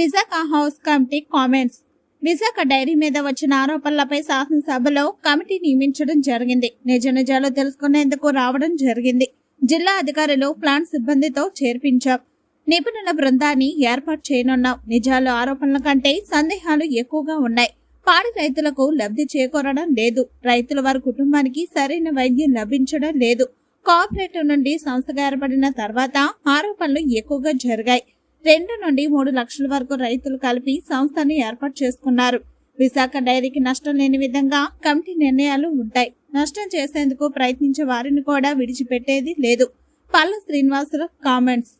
Visakha house committee comments. Visakha dairy మీద వచ్చిన ఆరోపణలపై శాసనసభలో కమిటీ నియమించడం జరిగింది. నిజ నిజాలు తెలుసుకునేందుకు రావడం జరిగింది. జిల్లా అధికారులు ప్లాంట్ సిబ్బందితో చేర్పించాం. నిపుణుల బృందాన్ని ఏర్పాటు చేయనున్నాం. నిజాలు ఆరోపణల కంటే సందేహాలు ఎక్కువగా ఉన్నాయి. పాడి రైతులకు లబ్ధి చేకూరడం లేదు. రైతుల వారి కుటుంబానికి సరైన వైద్యం లభించడం లేదు. కోఆపరేటివ్ నుండి సంస్థగా ఏర్పడిన తర్వాత ఆరోపణలు ఎక్కువగా జరిగాయి. రెండు నుండి మూడు లక్షల వరకు రైతులు కలిపి సంస్థను ఏర్పాటు చేసుకున్నారు. విశాఖ డైరీకి నష్టం లేని విధంగా కమిటీ నిర్ణయాలు ఉంటాయి. నష్టం చేసేందుకు ప్రయత్నించే వారిని కూడా విడిచిపెట్టేది లేదు. పల్ల శ్రీనివాసరావు కామెంట్స్.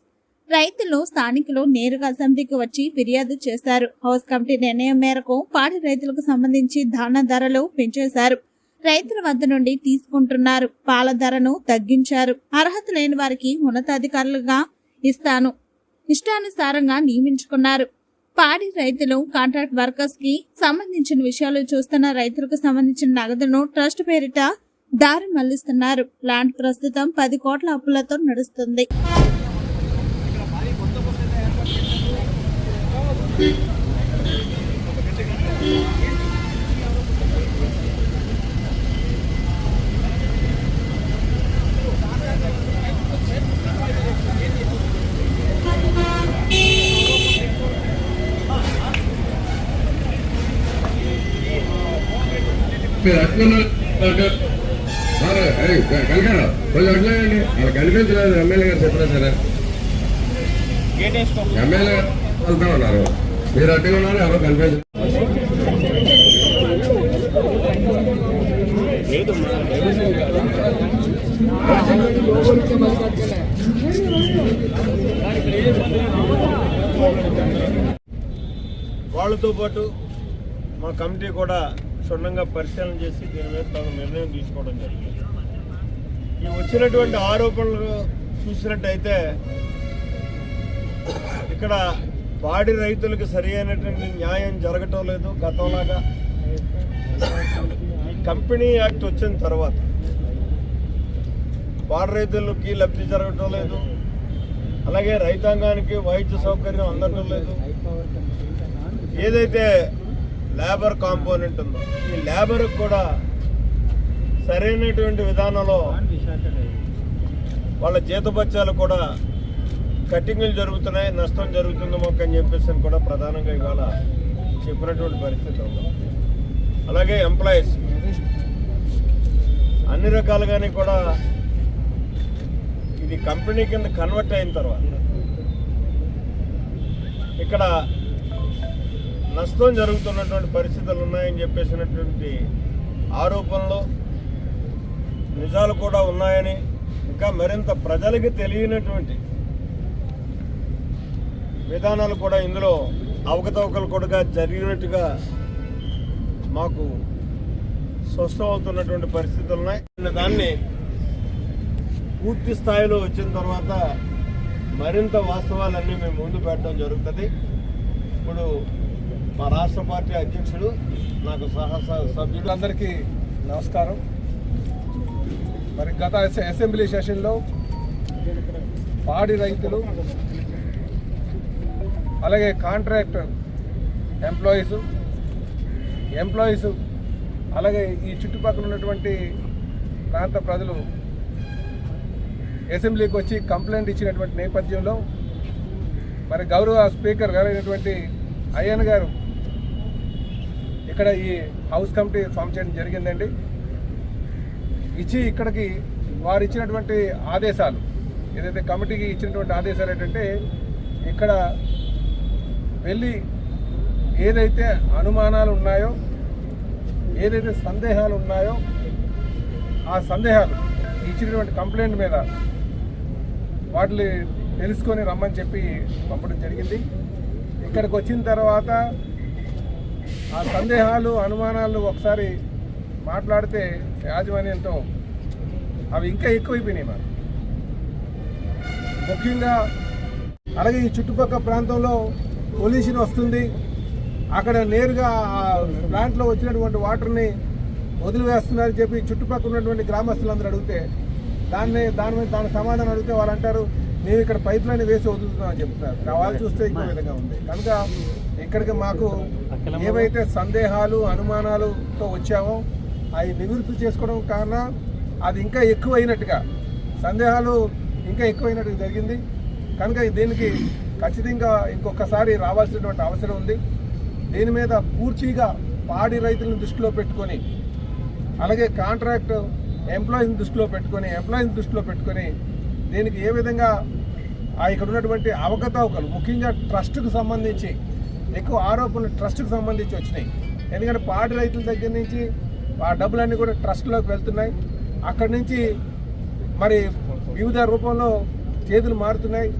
రైతులు స్థానికులు నేరుగా అసెంబ్లీకి వచ్చి ఫిర్యాదు చేశారు. హౌస్ కమిటీ నిర్ణయం మేరకు పాడి రైతులకు సంబంధించి ధాన ధరలు పెంచేశారు. రైతుల వద్ద నుండి తీసుకుంటున్నారు. పాల ధరను తగ్గించారు. అర్హత లేని వారికి ఉన్నతాధికారులుగా ఇస్తాను. ఇష్టానుసారంగా నియమించుకున్నారు. పాడి రైతులు కాంట్రాక్ట్ వర్కర్స్కి సంబంధించిన విషయాలు చూస్తున్న రైతులకు సంబంధించిన నగదును ట్రస్ట్ పేరిట దారి మళ్ళిస్తున్నారు ప్లాంట్ ప్రస్తుతం పది కోట్ల అప్పులతో నడుస్తుంది. మీరు అట్లా కలకాడ. కొంచెం అట్లాగండి అలా కనిపించలేదు. ఎమ్మెల్యే గారు చెప్పలేదు సరే. ఎమ్మెల్యే వెళ్తా ఉన్నారు. మీరు అట్టుగా ఉన్నారు ఎవరో కనిపించలేదు. వాళ్ళతో పాటు మా కమిటీ కూడా క్షుణ్ణంగా పరిశీలన చేసి దీని మీద తగు నిర్ణయం తీసుకోవడం జరిగింది. ఈ వచ్చినటువంటి ఆరోపణలు చూసినట్టయితే ఇక్కడ పాడి రైతులకు సరి అయినటువంటి న్యాయం జరగటం లేదు. గతంలాగా ఈ కంపెనీ యాక్ట్ వచ్చిన తర్వాత పాడి రైతులకి లబ్ధి జరగటం లేదు. అలాగే రైతాంగానికి వైద్య సౌకర్యం అందటం లేదు. ఏదైతే లేబర్ కాంపోనెంట్ ఉందో. ఈ లేబర్ కూడా సరైనటువంటి విధానంలో వాళ్ళ జీతబత్యాలు కూడా కటింగ్లు జరుగుతున్నాయి నష్టం జరుగుతుంది మాకు అని చెప్పేసి కూడా ప్రధానంగా ఇవాళ చెప్పినటువంటి పరిస్థితి ఉంది. అలాగే ఎంప్లాయీస్. అన్ని రకాలుగానే కూడా ఇది కంపెనీ కింద కన్వర్ట్ అయిన తర్వాత. ఇక్కడ నష్టం జరుగుతున్నటువంటి పరిస్థితులు ఉన్నాయని చెప్పేసినటువంటి ఆరోపణలు నిజాలు కూడా ఉన్నాయని ఇంకా మరింత ప్రజలకి తెలియనటువంటి విధానాలు కూడా ఇందులో అవకతవకలు కూడా జరిగినట్టుగా మాకు స్పష్టమవుతున్నటువంటి పరిస్థితులు ఉన్నాయి. దాన్ని పూర్తి స్థాయిలో వచ్చిన తర్వాత మరింత వాస్తవాలన్నీ మేము ముందు పెట్టడం జరుగుతుంది. ఇప్పుడు మా రాష్ట్ర పార్టీ అధ్యక్షుడు నాకు సహస సభ్యుడు అందరికీ నమస్కారం. మరి గత అసెంబ్లీ సెషన్లో పాడి రైతులు అలాగే కాంట్రాక్ట్ ఎంప్లాయీసు ఎంప్లాయీసు అలాగే ఈ చుట్టుపక్కల ఉన్నటువంటి ప్రాంత ప్రజలు అసెంబ్లీకి వచ్చి కంప్లైంట్ ఇచ్చినటువంటి నేపథ్యంలో మరి గౌరవ స్పీకర్ గారైనటువంటి అయ్యన్ గారు ఇక్కడ ఈ హౌస్ కమిటీ ఫామ్ చేయడం జరిగిందండి. ఇచ్చి ఇక్కడికి వారు ఇచ్చినటువంటి ఆదేశాలు ఏదైతే కమిటీకి ఇచ్చినటువంటి ఆదేశాలు ఏంటంటే ఇక్కడ వెళ్ళి ఏదైతే అనుమానాలు ఉన్నాయో ఏదైతే సందేహాలు ఉన్నాయో ఆ సందేహాలు ఇచ్చినటువంటి కంప్లైంట్ మీద వాటిని తెలుసుకొని రమ్మని చెప్పి పంపడం జరిగింది. ఇక్కడికి వచ్చిన తర్వాత ఆ సందేహాలు అనుమానాలు ఒకసారి మాట్లాడితే యాజమాన్యంతో అవి ఇంకా ఎక్కువైపోయినాయి మరి. ముఖ్యంగా అలాగే ఈ చుట్టుపక్కల ప్రాంతంలో పొల్యూషన్ వస్తుంది. అక్కడ నేరుగా ఆ ప్లాంట్లో వచ్చినటువంటి వాటర్ని వదిలివేస్తున్నారని చెప్పి చుట్టుపక్కల ఉన్నటువంటి గ్రామస్తులందరూ అడిగితే దాన్ని దాని మీద దాని సమాధానం అడిగితే వాళ్ళు అంటారు మేము ఇక్కడ పైప్ లైన్ వేసి వదులుతున్నామని చెప్తున్నారు. వాళ్ళు చూస్తే ఇంకో విధంగా ఉంది. కనుక ఇక్కడికి మాకు ఏవైతే సందేహాలు అనుమానాలతో వచ్చామో అవి నివృత్తి చేసుకోవడం కారణం అది ఇంకా ఎక్కువ అయినట్టుగా సందేహాలు ఇంకా ఎక్కువైనట్టుగా జరిగింది. కనుక దీనికి ఖచ్చితంగా ఇంకొకసారి రావాల్సినటువంటి అవసరం ఉంది. దీని మీద పూర్తిగా పాడి రైతులను దృష్టిలో పెట్టుకొని అలాగే కాంట్రాక్ట్ ఎంప్లాయీని దృష్టిలో పెట్టుకొని ఎంప్లాయీని దృష్టిలో పెట్టుకొని దీనికి ఏ విధంగా ఇక్కడ ఉన్నటువంటి అవకతవకలు ముఖ్యంగా ట్రస్ట్కు సంబంధించి ఎక్కువ ఆరోపణలు ట్రస్ట్కు సంబంధించి వచ్చినాయి. ఎందుకంటే పాడి రైతుల దగ్గర నుంచి ఆ డబ్బులన్నీ కూడా ట్రస్ట్లోకి వెళ్తున్నాయి. అక్కడి నుంచి మరి వివిధ రూపంలో చేతులు మారుతున్నాయి.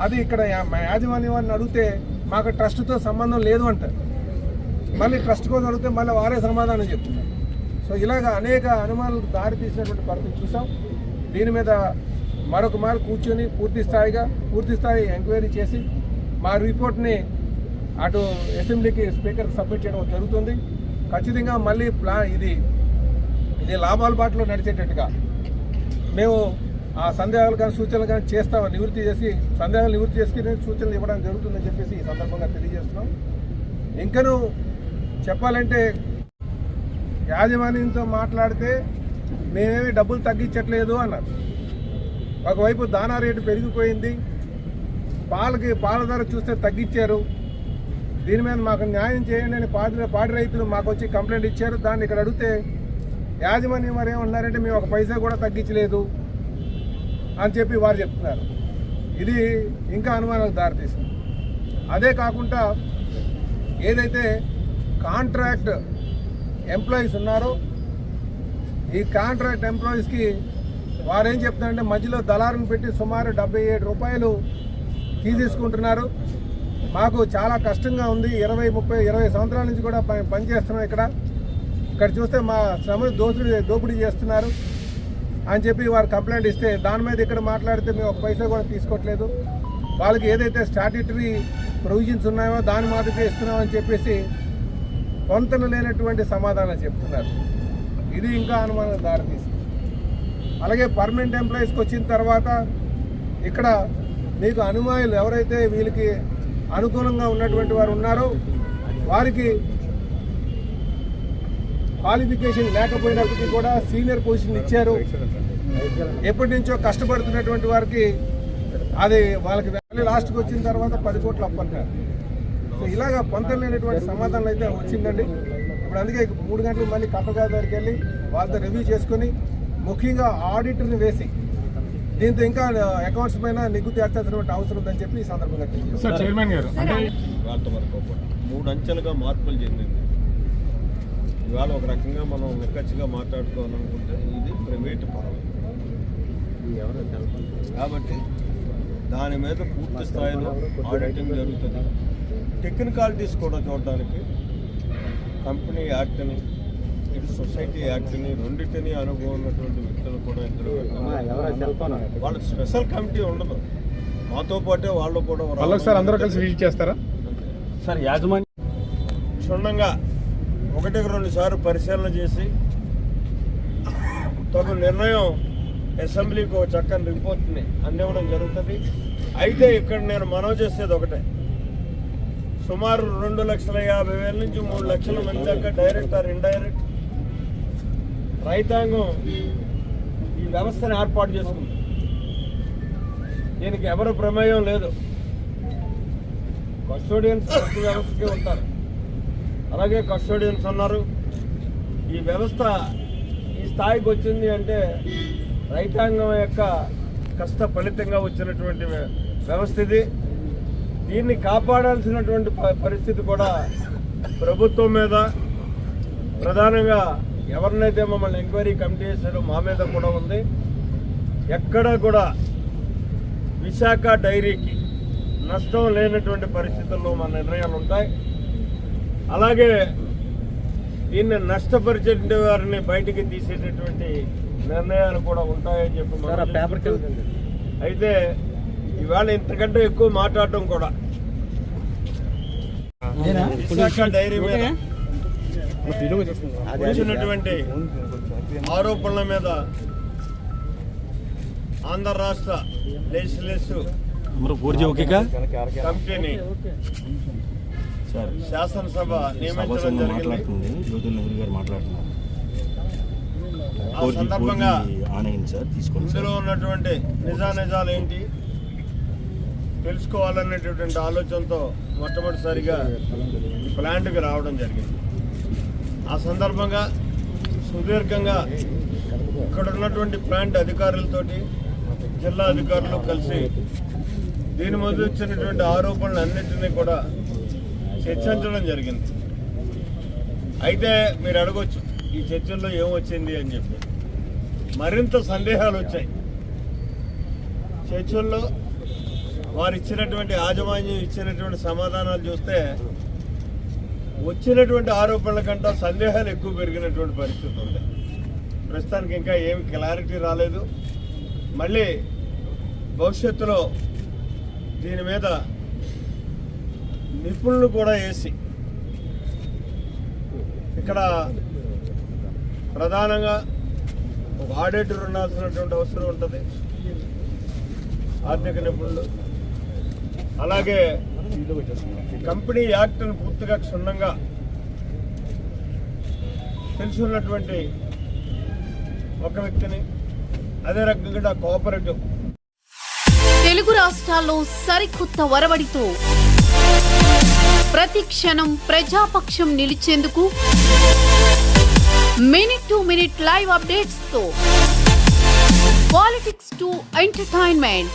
అది ఇక్కడ యా- మా యాజమాన్యం అని అడిగితే మాకు ట్రస్ట్తో సంబంధం లేదు అంటారు మళ్ళీ ట్రస్ట్ కోసం అడిగితే మళ్ళీ వారే సమాధానం చెప్తున్నారు. సో ఇలాగ అనేక అనుమానాలకు దారి తీసినటువంటి పరిస్థితి చూసాం. దీని మీద మరొక మారు కూర్చొని పూర్తి స్థాయిగా పూర్తి స్థాయి ఎంక్వైరీ చేసి మా రిపోర్ట్ని అటు అసెంబ్లీకి స్పీకర్కి సబ్మిట్ చేయడం జరుగుతుంది. ఖచ్చితంగా మళ్ళీ ప్లా ఇది ఇది లాభాల బాటలో నడిచేటట్టుగా మేము ఆ సందేహాలు కానీ సూచనలు కానీ చేస్తామని నివృత్తి చేసి సందేహాలు నివృత్తి చేసుకుని సూచనలు ఇవ్వడం జరుగుతుందని చెప్పేసి ఈ సందర్భంగా తెలియజేస్తున్నాం. ఇంకను చెప్పాలంటే యాజమాన్యంతో మాట్లాడితే మేమేమి డబ్బులు తగ్గించట్లేదు అన్నారు. ఒకవైపు దానా రేటు పెరిగిపోయింది. పాలకి పాల ధర చూస్తే తగ్గించారు. దీని మీద మాకు న్యాయం చేయండి అని పాడి పాడి రైతులు మాకు వచ్చి కంప్లైంట్ ఇచ్చారు. దాన్ని ఇక్కడ అడిగితే యాజమాన్యం వారు ఏమన్నారంటే మేము ఒక పైసా కూడా తగ్గించలేదు అని చెప్పి వారు చెప్తున్నారు. ఇది ఇంకా అనుమానాలకు దారితీస్తుంది అదే కాకుండా ఏదైతే కాంట్రాక్ట్ ఎంప్లాయీస్ ఉన్నారో ఈ కాంట్రాక్ట్ ఎంప్లాయీస్కి వారేం చెప్తున్నారంటే మధ్యలో దళారుని పెట్టి సుమారు డెబ్బై ఏడు రూపాయలు తీసేసుకుంటున్నారు. మాకు చాలా కష్టంగా ఉంది. ఇరవై ముప్పై ఇరవై సంవత్సరాల నుంచి కూడా పని పనిచేస్తున్నాం ఇక్కడ. ఇక్కడ చూస్తే మా శ్రమను దోసుడు దోపిడీ చేస్తున్నారు. అని చెప్పి వారు కంప్లైంట్ ఇస్తే దాని మీద ఇక్కడ మాట్లాడితే మేము ఒక పైసా కూడా తీసుకోవట్లేదు. వాళ్ళకి ఏదైతే స్టాట్యూటరీ ప్రొవిజన్స్ ఉన్నాయో దాని మాదిరిగా ఇస్తున్నామని చెప్పేసి పొంతన లేనటువంటి సమాధానం చెప్తున్నారు. ఇది ఇంకా అనుమానం దారితీస్తుంది అలాగే పర్మనెంట్ ఎంప్లాయీస్కి వచ్చిన తర్వాత ఇక్కడ మీకు అనుమానులు ఎవరైతే వీళ్ళకి అనుకూలంగా ఉన్నటువంటి వారు ఉన్నారు. వారికి క్వాలిఫికేషన్ లేకపోయినప్పటికీ కూడా సీనియర్ పొజిషన్ ఇచ్చారు. ఎప్పటి నుంచో కష్టపడుతున్నటువంటి వారికి అది వాళ్ళకి మళ్ళీ లాస్ట్కి వచ్చిన తర్వాత పది కోట్లు అప్పన్నారు సో ఇలాగా పొందలేనటువంటి సమాధానం అయితే వచ్చిందండి. ఇప్పుడు అందుకే ఇక మూడు గంటలు మళ్ళీ కట్టగా దగ్గరికి వెళ్ళి వాళ్ళతో రివ్యూ చేసుకొని ముఖ్యంగా ఆడిటర్ని వేసి దీంతో ఇంకా అకౌంట్స్ పైన నిగ్గు తేర్చాల్సినటువంటి అవసరం ఉందని చెప్పి ఈ సందర్భంగా చైర్మన్ గారు మూడు అంచెలుగా మార్పులు చెందింది ఇవాళ ఒక రకంగా మనం నిక్కచ్చిగా మాట్లాడుకోవాలనుకుంటే ఇది ప్రైవేట్ పరం కాబట్టి దాని మీద పూర్తి స్థాయిలో ఆడిటింగ్ జరుగుతుంది. టెక్నికాలిటీస్ కూడా చూడడానికి కంపెనీ యాక్ట్ని ఇటు సొసైటీ యాక్ట్ని రెండింటిని అనుభవం ఉన్నటువంటి వ్యక్తులు కూడా ఇద్దరు వాళ్ళకి స్పెషల్ కమిటీ ఉండదు. మాతో పాటే వాళ్ళు కూడా పల్లక్ సార్ అందరూ కలిసి విజిట్ చేస్తారా? సార్ యాజమాన్యం క్షుణ్ణంగా ఒకటికి రెండు సార్లు పరిశీలన చేసి తగు నిర్ణయం అసెంబ్లీకి ఒక చక్కని రిపోర్ట్ని అందివ్వడం జరుగుతుంది. అయితే ఇక్కడ నేను మనవి చేసేది ఒకటే. సుమారు రెండు లక్షల యాభై వేల నుంచి మూడు లక్షల మంది దాకా డైరెక్ట్ ఆర్ ఇండైరెక్ట్ రైతాంగం ఈ వ్యవస్థను ఏర్పాటు చేసుకుంది. దీనికి ఎవరు ప్రమేయం లేదు. కస్టోడియన్స్ ప్రతి వ్యవస్థకి ఉంటారు. అలాగే కస్టోడియన్స్ ఉన్నారు. ఈ వ్యవస్థ ఈ స్థాయికి వచ్చింది అంటే రైతాంగం యొక్క కష్ట ఫలితంగా వచ్చినటువంటి వ్య- వ్యవస్థ ఇది. దీన్ని కాపాడాల్సినటువంటి ప- పరిస్థితి కూడా ప్రభుత్వం మీద ప్రధానంగా ఎవరినైతే మమ్మల్ని ఎంక్వైరీ కమిటీ చేశారో మా మీద కూడా ఉంది. ఎక్కడ కూడా విశాఖ డైరీకి నష్టం లేనటువంటి పరిస్థితుల్లో మా నిర్ణయాలు ఉంటాయి. అలాగే దీన్ని నష్టపరిచే వారిని బయటికి తీసేటటువంటి నిర్ణయాలు కూడా ఉంటాయని చెప్పి అయితే ఇవాళ ఇంతకంటే ఎక్కువ మాట్లాడటం కూడా విశాఖ డైరీ మీద. వచ్చినటువంటి ఆరోపణల మీద ఆంధ్ర రాష్ట్ర కమిటీని సార్ శాసనసభ సభ నియమించడం జరిగింది. మాట్లాడుతుంది. జ్యోతుల్ నెహ్రూ గారు మాట్లాడుతున్నారు. ఆ సందర్భంగా ఇందులో ఉన్నటువంటి నిజానిజాలు ఏంటి? తెలుసుకోవాలనేటటువంటి ఆలోచనతో మొట్టమొదటిసారిగా ప్లాంట్కి రావడం జరిగింది. ఆ సందర్భంగా సుదీర్ఘంగా ఇక్కడ ఉన్నటువంటి ప్లాంట్ అధికారులతోటి జిల్లా అధికారులు కలిసి దీని మీద వచ్చినటువంటి ఆరోపణలు అన్నింటినీ కూడా చర్చించడం జరిగింది. అయితే మీరు అడగొచ్చు ఈ చర్చల్లో ఏమొచ్చింది అని చెప్పి. మరింత సందేహాలు వచ్చాయి. చర్చల్లో వారు ఇచ్చినటువంటి యాజమాన్యం ఇచ్చినటువంటి సమాధానాలు చూస్తే వచ్చినటువంటి ఆరోపణల కంటే సందేహాలు ఎక్కువ పెరిగినటువంటి పరిస్థితి ఉంది. ప్రస్తుతానికి ఇంకా ఏమి క్లారిటీ రాలేదు. మళ్ళీ భవిష్యత్తులో దీని మీద నిపుణులు కూడా వేసి ఇక్కడ ప్రధానంగా ఒక ఆడిటర్ ఉండాల్సినటువంటి అవసరం ఉంటుంది. ఆర్థిక నిపుణులు. అలాగే కంపెనీ యాక్ట్ను పూర్తిగా క్షుణ్ణంగా తెలుసున్నటువంటి ఒక వ్యక్తిని అదే రకంగా కోఆపరేటివ్. తెలుగు రాష్ట్రాల్లో సరికొత్త వరవడితో ప్రతి క్షణం ప్రజాపక్షం నిలిచేందుకు మినిట్ టు మినిట్ లైవ్ అప్డేట్స్తో పాలిటిక్స్ టు ఎంటర్టైన్మెంట్.